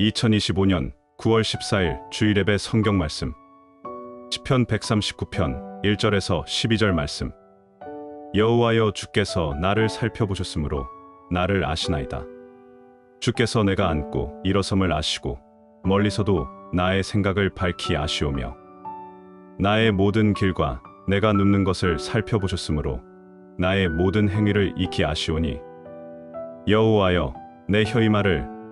2025년 9월 14일 주일예배 성경 말씀 시편 139편 1절에서 12절 말씀 여호와여 주께서 나를 살펴보셨으므로 나를 아시나이다. 주께서 내가 앉고 일어섬을 아시고 멀리서도 나의 생각을 밝히 아시오며 나의 모든 길과 내가 눕는 것을 살펴보셨으므로 나의 모든 행위를 익히 아시오니 여호와여 내 혀의 말을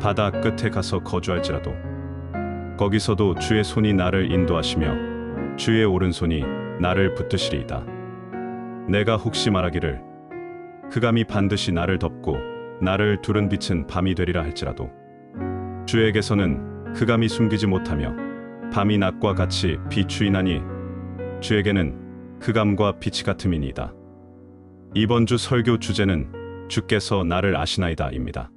바다 끝에 가서 거주할지라도 거기서도 주의 손이 나를 인도하시며 주의 오른손이 나를 붙드시리이다. 내가 혹시 말하기를 흑암이 반드시 나를 덮고 나를 두른 빛은 밤이 되리라 할지라도 주에게서는 흑암이 숨기지 못하며 밤이 낮과 같이 비추이나니 주에게는 흑암과 빛이 같음이니이다. 이번 주 설교 주제는 주께서 나를 아시나이다입니다.